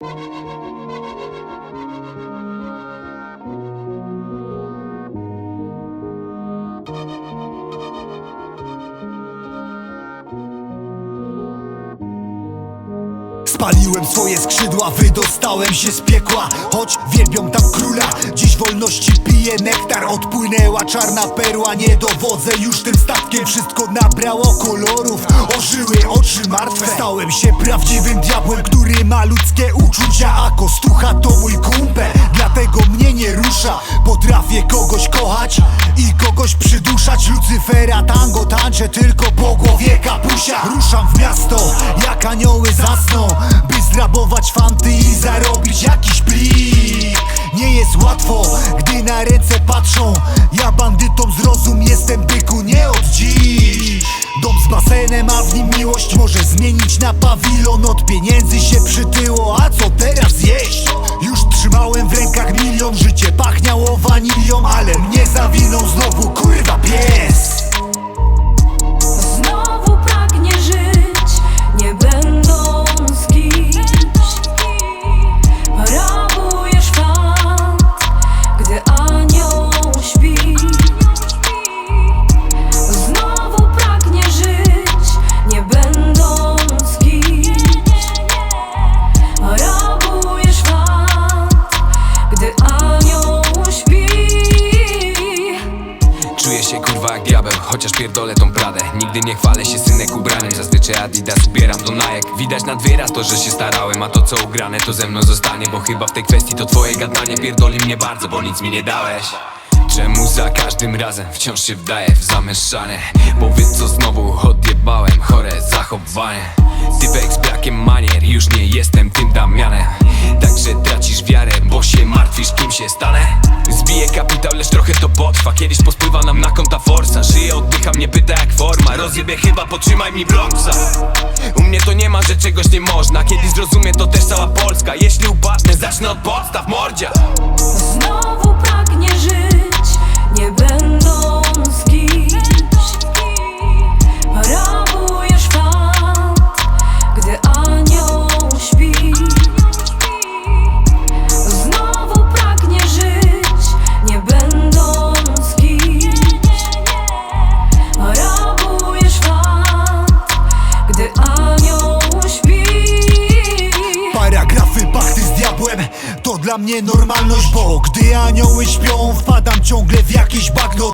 you. Spaliłem swoje skrzydła, wydostałem się z piekła. Choć wielbią tam króla, dziś wolności piję nektar. Odpłynęła czarna perła, nie dowodzę już tym statkiem. Wszystko nabrało kolorów, ożyły oczy martwe. Stałem się prawdziwym diabłem, który ma ludzkie uczucia A kostucha to mój kumpel, dlatego mnie nie rusza. Potrafię kogoś kochać i kogoś przyduszać. Lucyfera tango tańczę tylko po głowie łatwo, gdy na ręce patrzą Ja bandytom zrozum, jestem byku nie od dziś. Dom z basenem, a w nim miłość może zmienić na pawilon. Od pieniędzy się przytyło, a co teraz jeść? Już trzymałem w rękach milion, życie pachniało wanilią Ale mnie zawinął znowu kurwa pies Czuję się kurwa jak diabeł, chociaż pierdolę tą pradę. Nigdy nie chwalę się synek ubranym, zazwyczaj Adidas zbieram do najek Widać nad wyraz to, że się starałem, a to co ugrane to ze mną zostanie Bo chyba w tej kwestii to twoje gadanie pierdoli mnie bardzo, bo nic mi nie dałeś. Czemu za każdym razem wciąż się wdaję w zamieszanie? Wy co znowu odjebałem, chore zachowanie. Typek z brakiem manier, już nie jestem tym kapitał, lecz trochę to potrwa. Kiedyś pospływa nam na konta forsa. Żyję, oddycham, nie pyta jak forma. Rozjebie chyba, potrzymaj mi Bronxa U mnie to nie ma, że czegoś nie można. Kiedy zrozumie to też cała Polska. Jeśli upadnę, zacznę od podstaw, mordzia. Znowu dla mnie normalność Bo gdy anioły śpią wpadam ciągle w jakieś bagno